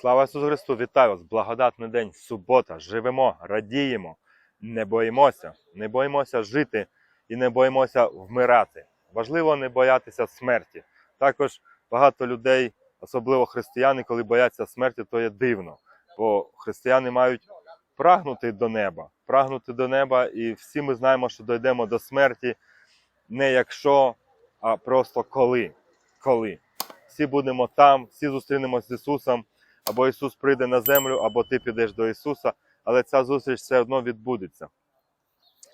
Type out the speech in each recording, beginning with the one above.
Слава Ісусу Христу! Вітаю вас! Благодатний день, субота. Живемо, радіємо, не боїмося, не боїмося жити і не боїмося вмирати. Важливо не боятися смерті. Також багато людей, особливо християни, коли бояться смерті, то є дивно. Бо християни мають прагнути до неба, прагнути до неба, і всі ми знаємо, що дійдемо до смерті не якщо, а просто коли. Коли. Всі будемо там, всі зустрінемося з Ісусом або Ісус прийде на землю, або ти підеш до Ісуса, але ця зустріч все одно відбудеться.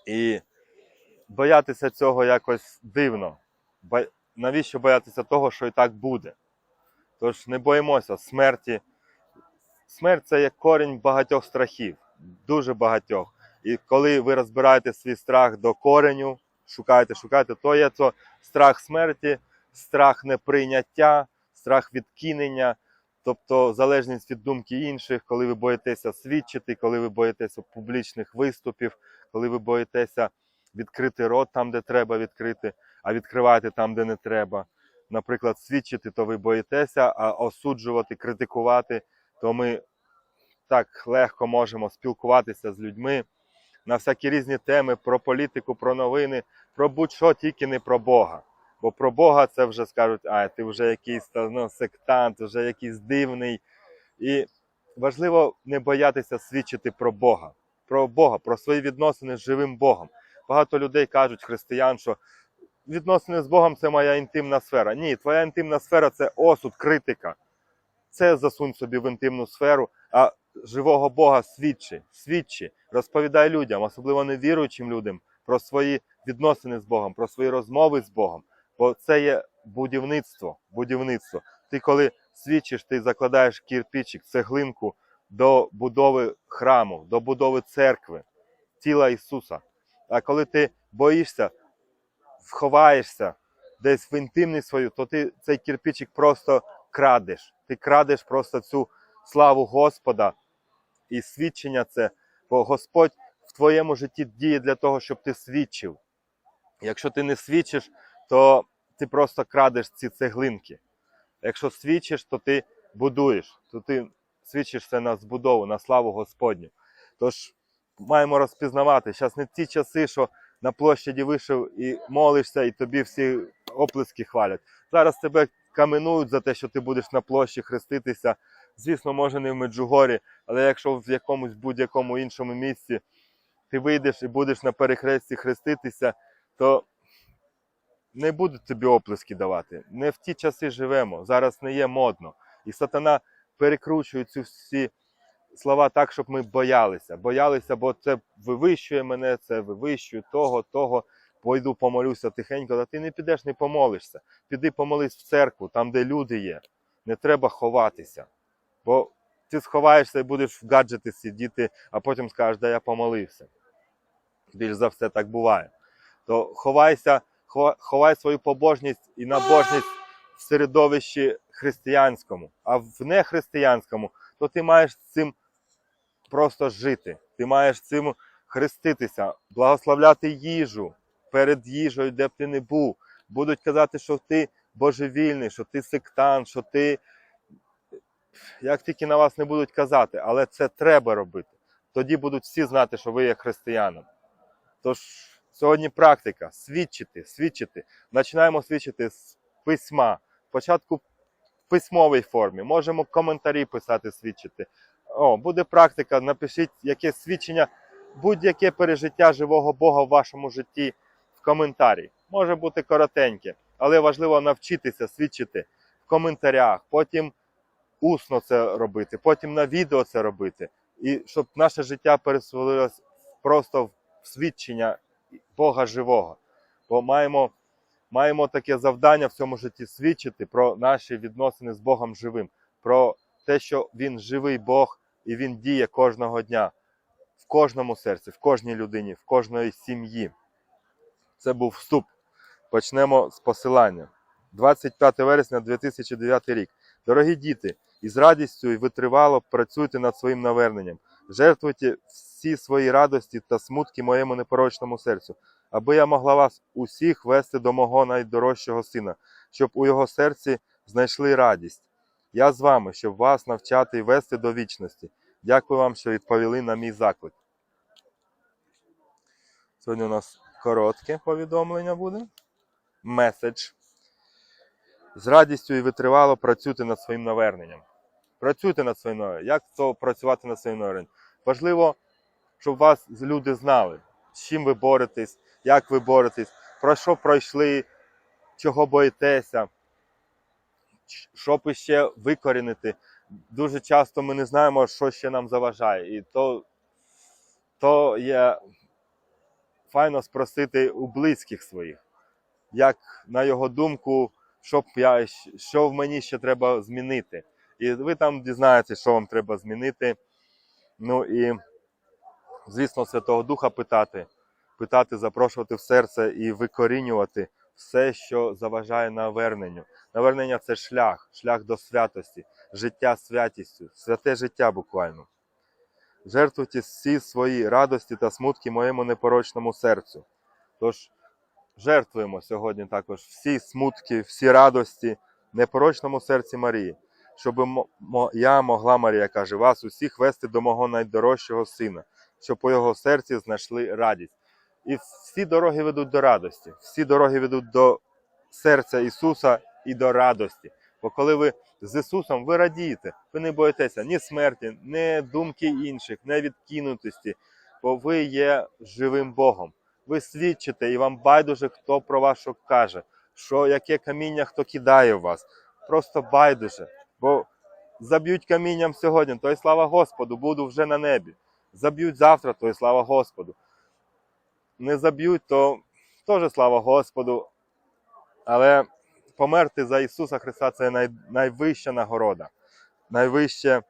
І боятися цього якось дивно. Навіщо боятися того, що і так буде? Тож не боїмося смерті. Смерть це є корінь багатьох страхів, дуже багатьох. І коли ви розбираєте свій страх до кореню, шукаєте, шукаєте, то є то страх смерті, страх неприйняття, страх відкинення, Тобто залежність від думки інших, коли ви боїтеся свідчити, коли ви боїтеся публічних виступів, коли ви боїтеся відкрити рот там, де треба відкрити, а відкривати там, де не треба. Наприклад, свідчити, то ви боїтеся, а осуджувати, критикувати, то ми так легко можемо спілкуватися з людьми на всякі різні теми про політику, про новини, про будь-що, тільки не про Бога. Бо про Бога це вже скажуть, а ти вже якийсь ну, сектант, вже якийсь дивний. І важливо не боятися свідчити про Бога, про Бога, про свої відносини з живим Богом. Багато людей кажуть, християн, що відносини з Богом це моя інтимна сфера. Ні, твоя інтимна сфера це осуд, критика. Це засунь собі в інтимну сферу, а живого Бога свідчи, свідчи, розповідай людям, особливо невіруючим людям, про свої відносини з Богом, про свої розмови з Богом. Бо це є будівництво. будівництво. Ти коли свідчиш, ти закладаєш кірпічик, цеглинку до будови храму, до будови церкви, тіла Ісуса. А коли ти боїшся, вховаєшся десь в інтимність свою, то ти цей кірпічик просто крадеш. Ти крадеш просто цю славу Господа і свідчення це. Бо Господь в твоєму житті діє для того, щоб ти свідчив. Якщо ти не свідчиш, то ти просто крадеш ці цеглинки. Якщо свідчиш, то ти будуєш, то ти свідчиш це на збудову, на славу Господню. Тож маємо розпізнавати. Зараз не ті часи, що на площаді вийшов і молишся, і тобі всі оплески хвалять. Зараз тебе каменують за те, що ти будеш на площі хреститися. Звісно, може не в Меджугорі, але якщо в якомусь будь-якому іншому місці ти вийдеш і будеш на перехресті хреститися, то не будуть тобі оплески давати. Не в ті часи живемо. Зараз не є модно. І сатана перекручує ці всі слова так, щоб ми боялися. Боялися, бо це вивищує мене, це вивищує того, того. Пойду помолюся тихенько, та ти не підеш, не помолишся. Піди помолись в церкву, там, де люди є. Не треба ховатися. Бо ти сховаєшся і будеш в гаджети сидіти, а потім скажеш, да я помолився. Більш за все так буває. То ховайся, хова- ховай свою побожність і набожність в середовищі християнському, а в нехристиянському, то ти маєш цим просто жити. Ти маєш цим хреститися, благословляти їжу перед їжею, де б ти не був. Будуть казати, що ти божевільний, що ти сектант, що ти. Як тільки на вас не будуть казати, але це треба робити. Тоді будуть всі знати, що ви є християном. Тож сьогодні практика свідчити, свідчити. Починаємо свідчити з письма. Спочатку в письмовій формі. Можемо коментарі писати, свідчити. О, буде практика. Напишіть якесь свідчення, будь-яке пережиття живого Бога в вашому житті в коментарі. Може бути коротеньке, але важливо навчитися свідчити в коментарях, потім усно це робити, потім на відео це робити. І щоб наше життя пересвалилось просто в свідчення Бога живого. Бо маємо, маємо таке завдання в цьому житті свідчити про наші відносини з Богом живим, про те, що Він живий Бог і Він діє кожного дня в кожному серці, в кожній людині, в кожної сім'ї. Це був вступ. Почнемо з посилання. 25 вересня 2009 рік. Дорогі діти, із радістю і витривало працюйте над своїм наверненням. Жертвуйте свої радості та смутки моєму непорочному серцю, аби я могла вас усіх вести до мого найдорожчого сина, щоб у його серці знайшли радість. Я з вами, щоб вас навчати і вести до вічності. Дякую вам, що відповіли на мій заклик. Сьогодні у нас коротке повідомлення буде. Меседж. З радістю і витривало працюйте над своїм наверненням. Працюйте над своїм наверненням. Як то працювати над своїм наверненням? Важливо, щоб вас люди знали, з чим ви боретесь, як ви боретесь, про що пройшли, чого боїтеся, ч- щоб іще викорінити. Дуже часто ми не знаємо, що ще нам заважає. І то, то є файно спросити у близьких своїх, як на його думку, що, б я, що в мені ще треба змінити. І ви там дізнаєтеся, що вам треба змінити. Ну і, звісно, Святого Духа питати, питати, запрошувати в серце і викорінювати все, що заважає наверненню. Навернення це шлях, шлях до святості, життя святістю, святе життя буквально. Жертвуйте всі свої радості та смутки моєму непорочному серцю. Тож жертвуємо сьогодні також всі смутки, всі радості непорочному серці Марії, щоб я могла, Марія каже, вас усіх вести до мого найдорожчого сина, щоб по його серці знайшли радість. І всі дороги ведуть до радості, всі дороги ведуть до серця Ісуса і до радості. Бо коли ви з Ісусом, ви радієте, ви не боїтеся ні смерті, ні думки інших, ні відкинутості, бо ви є живим Богом. Ви свідчите, і вам байдуже, хто про вас що каже, що яке каміння хто кидає в вас. Просто байдуже. Бо заб'ють камінням сьогодні, то й слава Господу, буду вже на небі. Заб'ють завтра, то й слава Господу. Не заб'ють, то теж слава Господу. Але померти за Ісуса Христа це най, найвища нагорода. Найвище,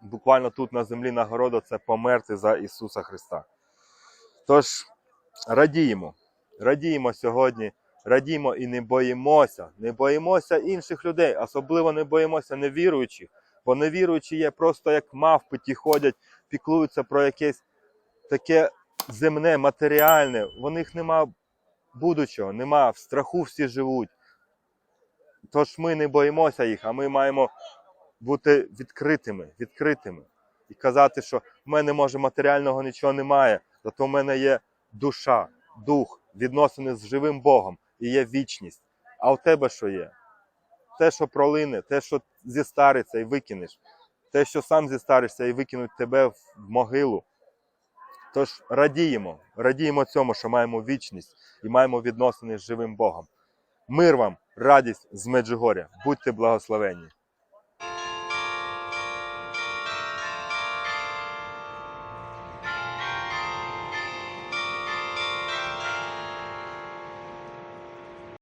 буквально тут на землі нагорода це померти за Ісуса Христа. Тож радіємо, радіємо сьогодні, радіємо і не боїмося, не боїмося інших людей, особливо не боїмося невіруючих, бо невіруючі є просто як мавпи, ті ходять, піклуються про якесь таке земне, матеріальне. В них нема будучого, нема, в страху всі живуть. Тож ми не боїмося їх, а ми маємо бути відкритими, відкритими. І казати, що в мене може матеріального нічого немає, зато в мене є душа, дух, відносини з живим Богом і є вічність. А у тебе що є? Те, що пролине, те, що зістариться і викинеш, те, що сам зістаришся і викинуть тебе в могилу. Тож радіємо, радіємо цьому, що маємо вічність і маємо відносини з живим Богом. Мир вам, радість з Меджугоря. Будьте благословені.